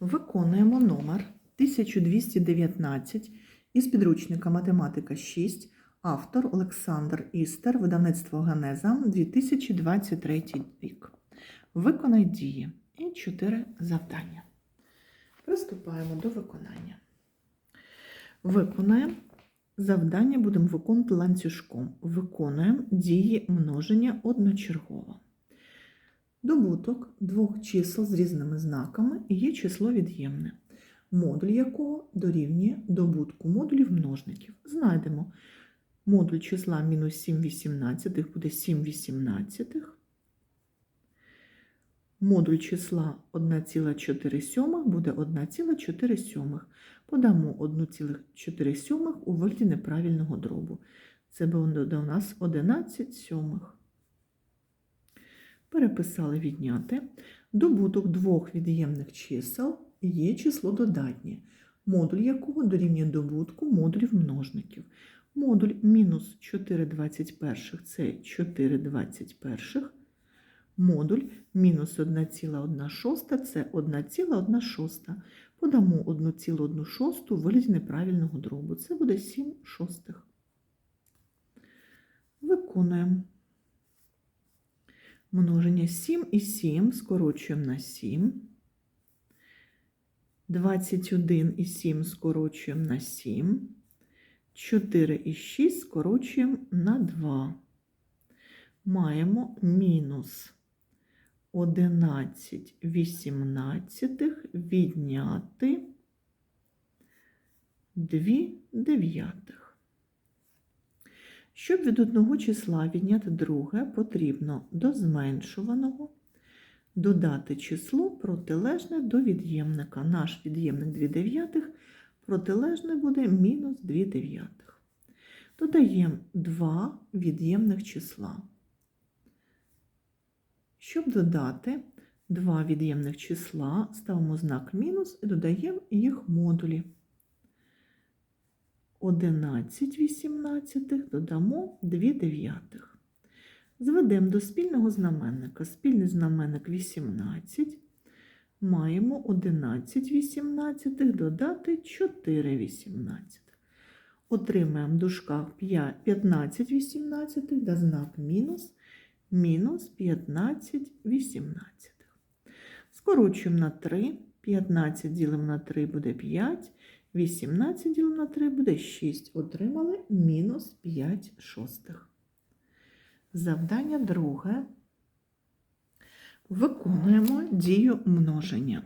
Виконуємо номер 1219 із підручника Математика 6, автор Олександр Істер, видавництво Генеза, 2023 рік. Виконай дії і 4 завдання. Приступаємо до виконання. Виконаємо завдання, будемо виконувати ланцюжком. Виконуємо дії множення одночергово. Добуток двох чисел з різними знаками є число від'ємне, модуль якого дорівнює добутку модулів множників. Знайдемо модуль числа мінус 7 вісімнадцятих буде 7 вісімнадцятих. Модуль числа 1,4 сьомих буде 1,4 сьомих. Подамо 1,4 сьомих у вигляді неправильного дробу. Це буде у нас 11 сьомих. Переписали відняти. Добуток двох від'ємних чисел є число додатнє, модуль якого дорівнює добутку модулів множників. Модуль мінус 4 21 це 4 21. Модуль мінус 1,1 це 1,1. Подамо 1,1 шосту в вигляді неправильного дробу. Це буде 7 шостих. Виконуємо. Множення 7 і 7 скорочуємо на 7. 21 і 7 скорочуємо на 7. 4 і 6 скорочуємо на 2. Маємо мінус 11 вісімнадцятих відняти 2 дев'ятих. Щоб від одного числа відняти друге, потрібно до зменшуваного додати число протилежне до від'ємника. Наш від'ємник 2 дев'ятих протилежне буде мінус 2 дев'ятих. Додаємо два від'ємних числа. Щоб додати два від'ємних числа, ставимо знак мінус і додаємо їх модулі. 11 вісімнадцятих додамо 2 дев'ятих. Зведемо до спільного знаменника. Спільний знаменник 18. Маємо 11 вісімнадцятих додати 4 вісімнадцятих. Отримаємо в дужках 15 вісімнадцятих да знак мінус мінус 15 вісімнадцятих. Скорочуємо на 3. 15 ділимо на 3 буде 5. 18 ділимо на 3 буде 6. Отримали мінус 5 шостих. Завдання друге. Виконуємо дію множення.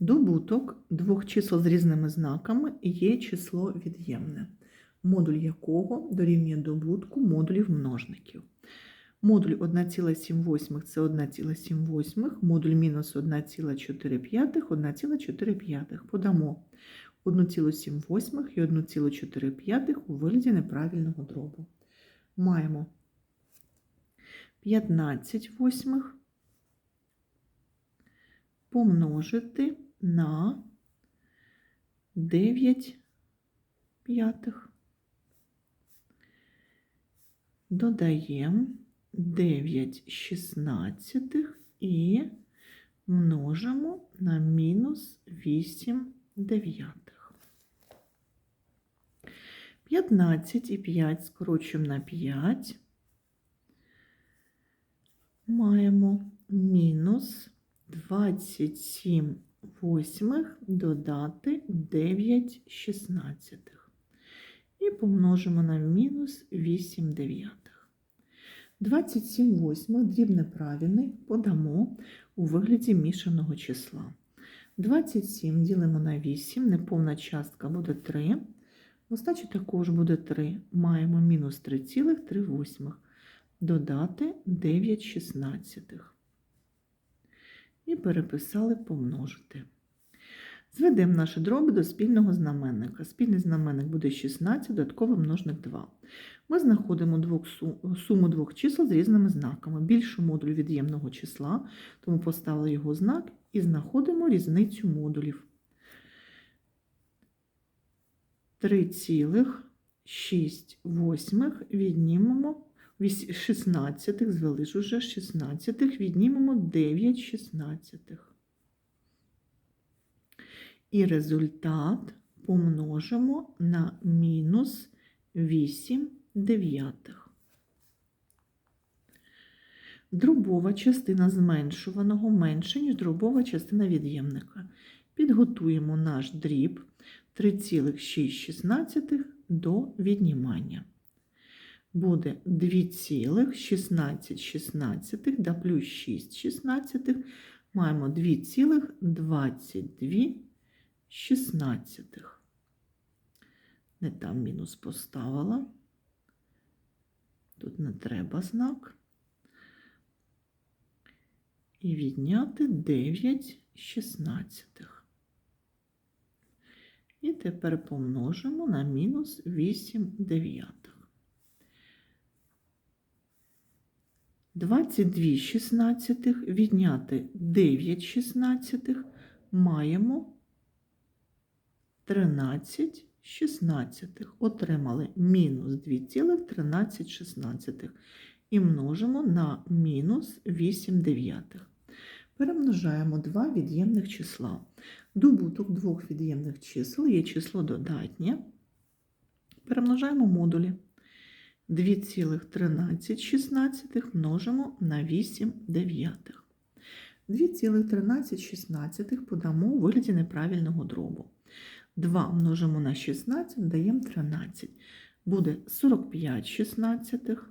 Добуток двох чисел з різними знаками є число від'ємне, модуль якого дорівнює добутку модулів множників. Модуль 1,78 це 1,78, модуль мінус 1,4, 1,4. Подамо 1,78 і 1,4 у вигляді неправильного дробу. Маємо 15 восьмих помножити на 9 п'ятих. Додаємо 9 шістнадцятих і множимо на мінус 8 дев'ятих. 15 і 5 скорочуємо на 5. Маємо мінус 27 восьмих додати 9 шістнадцятих. І помножимо на мінус 8 дев'ятих. 27 восьмих дріб неправильний подамо у вигляді мішаного числа. 27 ділимо на 8, неповна частка буде 3. Остачі також буде 3. Маємо мінус 3,3 додати 9 шістнадцятих. І переписали помножити. Зведемо наші дроби до спільного знаменника. Спільний знаменник буде 16, додатковий множник 2. Ми знаходимо двох суму двох чисел з різними знаками. Більшу модуль від'ємного числа, тому поставили його знак і знаходимо різницю модулів. 3,6 віднімемо 16, звели ж уже 16, віднімемо 9 шістнадцятих. І результат помножимо на мінус 8 дев'ятих. Дробова частина зменшуваного менше, ніж дробова частина від'ємника. Підготуємо наш дріб 3,6 до віднімання. Буде 2,16 да плюс 6 шістнадцятих. Маємо 2,22 шістнадцятих. Не там мінус поставила. Тут не треба знак. І відняти 9 шістнадцятих. І тепер помножимо на мінус 8 дев'ятих. 22 шістнадцятих відняти 9 шістнадцятих маємо 13 шістнадцятих. Отримали мінус 2,13 шістнадцятих. І множимо на мінус 8 дев'ятих. Перемножаємо два від'ємних числа. Добуток двох від'ємних чисел є число додатнє. Перемножаємо модулі. 2,13 множимо на 8 дев'ятих. 2,13 подамо у вигляді неправильного дробу. 2 множимо на 16, даємо 13. Буде 45 шістнадцятих.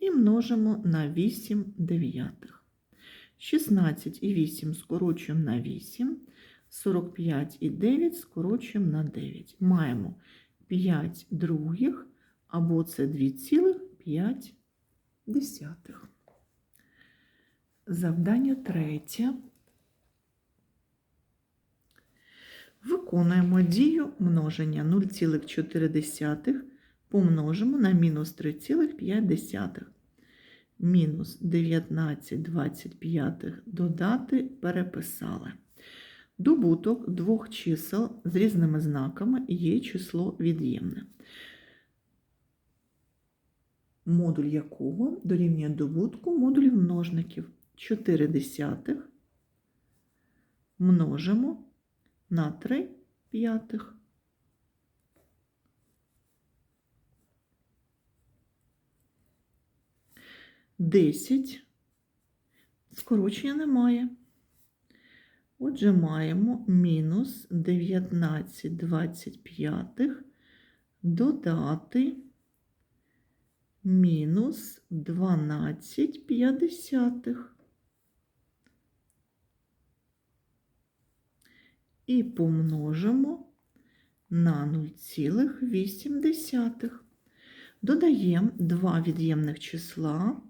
І множимо на 8 дев'ятих. 16 і 8 скорочуємо на 8, 45 і 9 скорочуємо на 9. Маємо 5 других, або це 2,5. Завдання третє. Виконуємо дію множення 0,4 помножимо на мінус 3,5. Мінус 19,25 додати переписали. Добуток двох чисел з різними знаками є число від'ємне, модуль якого дорівнює добутку модулів множників 4 десятих множимо на 3 п'ятих. Десять. Скорочення немає. Отже, маємо мінус 19 25 додати мінус 12 п'ятдесятих. І помножимо на 0,8. Додаємо два від'ємних числа,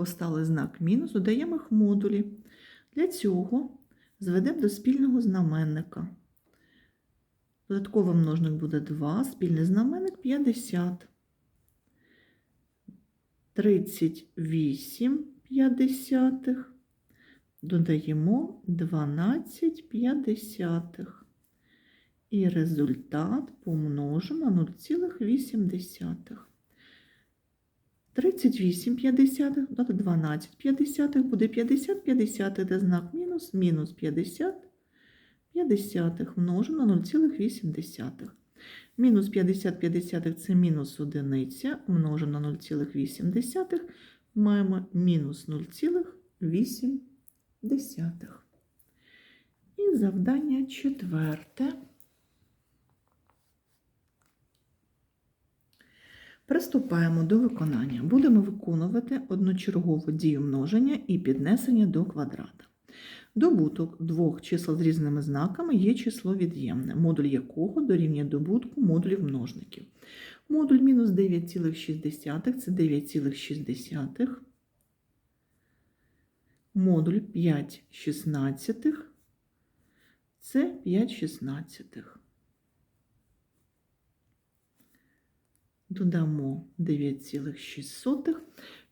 поставили знак мінус, додаємо їх модулі. Для цього зведемо до спільного знаменника. Додатковий множник буде 2, спільний знаменник 50. 38 п'ятдесятих. Додаємо 12 п'ятдесятих. І результат помножимо на 0,8. 38 п'ятдесятих додати 12 буде 50 п'ятдесятих, де знак мінус, мінус 50 п'ятдесятих множимо на 0,8. Мінус 50 п'ятдесятих – це мінус одиниця, множимо на 0,8, маємо мінус 0,8. І завдання четверте. Приступаємо до виконання. Будемо виконувати одночергову дію множення і піднесення до квадрата. Добуток двох чисел з різними знаками є число від'ємне, модуль якого дорівнює добутку модулів множників. Модуль мінус 9,6 це 9,6. Модуль 5 шістнадцятих це 5 шістнадцятих. Додамо 9,6,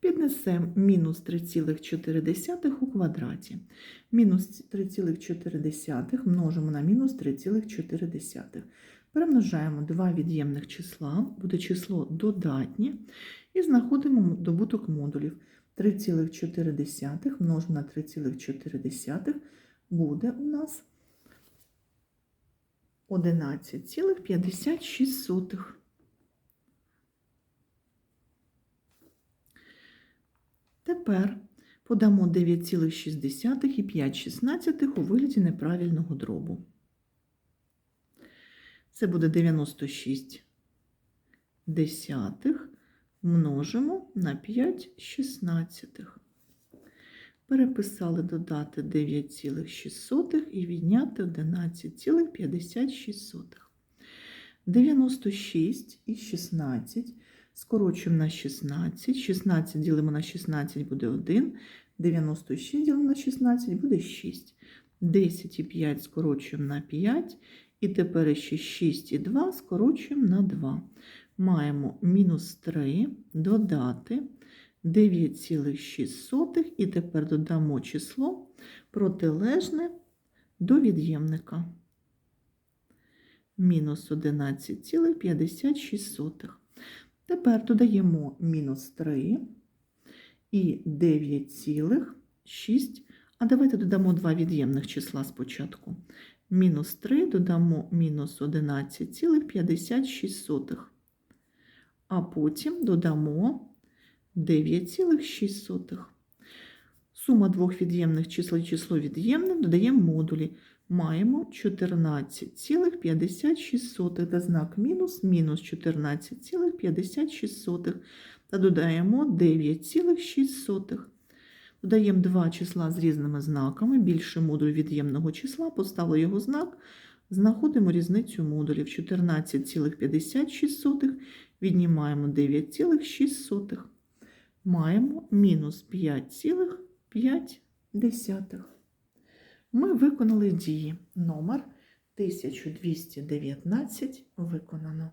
піднесемо мінус 3,4 у квадраті. Мінус 3,4 множимо на мінус 3,4. Перемножаємо два від'ємних числа, буде число додатнє, і знаходимо добуток модулів. 3,4 множимо на 3,4 буде у нас 11,56. Тепер подамо 9,6 і 5,16 у вигляді неправильного дробу. Це буде 96 десятих множимо на 5 шістнадцятих. Переписали додати 9,6 і відняти 11,56. 96 і 16 скорочуємо на 16. 16 ділимо на 16 буде 1. 96 ділимо на 16 буде 6. 10 і 5 скорочуємо на 5. І тепер ще 6 і 2 скорочуємо на 2. Маємо мінус 3 додати 9,6 і тепер додамо число протилежне до від'ємника. Мінус 11,56. Тепер додаємо мінус 3 і 9,6. А давайте додамо два від'ємних числа спочатку. Мінус 3 додамо мінус 11,56. А потім додамо 9,6. Сума двох від'ємних чисел і число від'ємне додаємо модулі. Маємо 14,56 та знак мінус мінус 14,56 та додаємо 9,6. Додаємо два числа з різними знаками, більше модуль від'ємного числа, поставили його знак, знаходимо різницю модулів 14,56, віднімаємо 9,6. Маємо мінус 5,5. Ми виконали дії. Номер 1219 виконано.